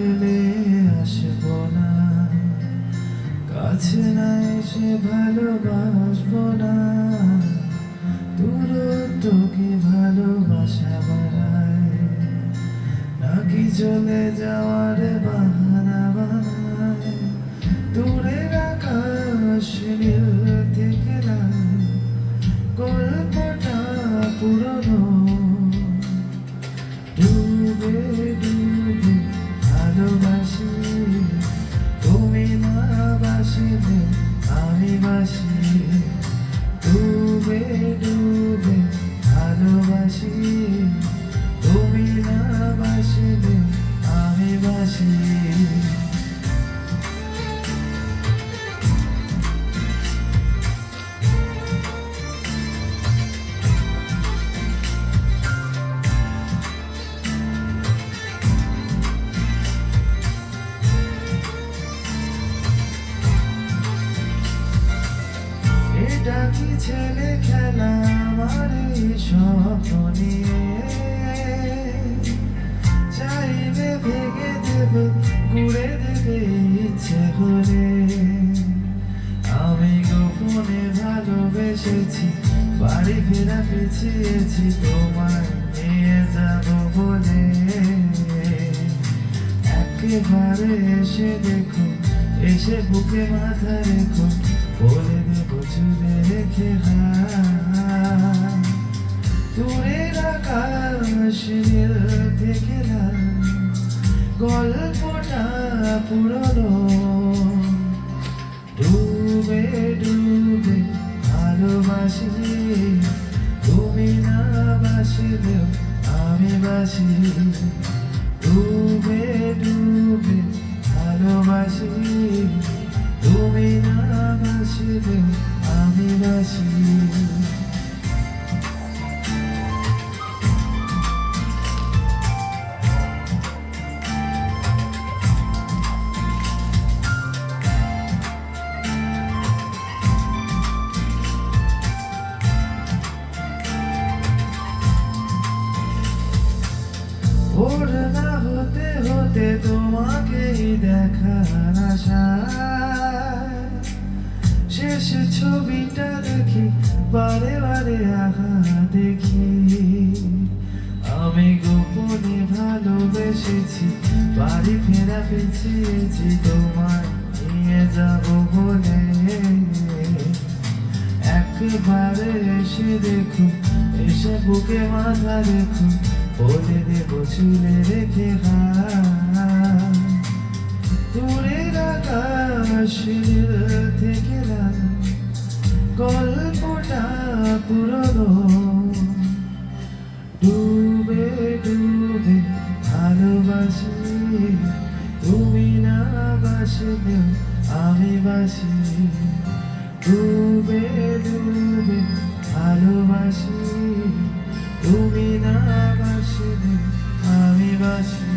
ডাকলে আসব না। কাছে না এসে ভালোবাসবো না। দূরত্বকে ভালোবাসা বাড়ায়? নাকি চলে যাওয়ার বাহানা বানায়? দূরের আকাশ নীল থেকে না গল্পটা পুরনো আমি বাসি এটা কি ছেলে খেলা আমার স্বপ্ন? চাইবে ভালোবেসেছি বাড়ি ফেরা পিছিয়েছি, তোমায় নিয়ে যাব বলে। একেবারে এসে দেখো, এসে বুকে মাথা রেখো, বলে দেবো চুলে রেখে দূরের আকাশ, নীল থেকে গল্পটা পুরনো ভালোবাসি তুমি না বাসিলেও আমি বাসি ডুবে ডুবে ভালোবাসি তুমি না বাসিলেও আমি বাসি না হতে হতে তোমাকেই দেখার আশা। শেষ ছবিটা দেখি, বারে বারে আহা দেখি। আমি গোপনে ভালোবেসেছি, বাড়ি ফেরা পেছিয়েছি তোমায় নিয়ে যাব বলে। একবারে এসে দেখো, এসে বুকে মাথা রেখো। বলে দেবো চুলে রেখে দূরের আকাশ নীল থেকে গল্পটা পুরনো। ডুবে ডুবে ভালোবাসি। তুমি না বাসিলেও আমি বাসি। ডুবে ডুবে ভালোবাসি। Krishna.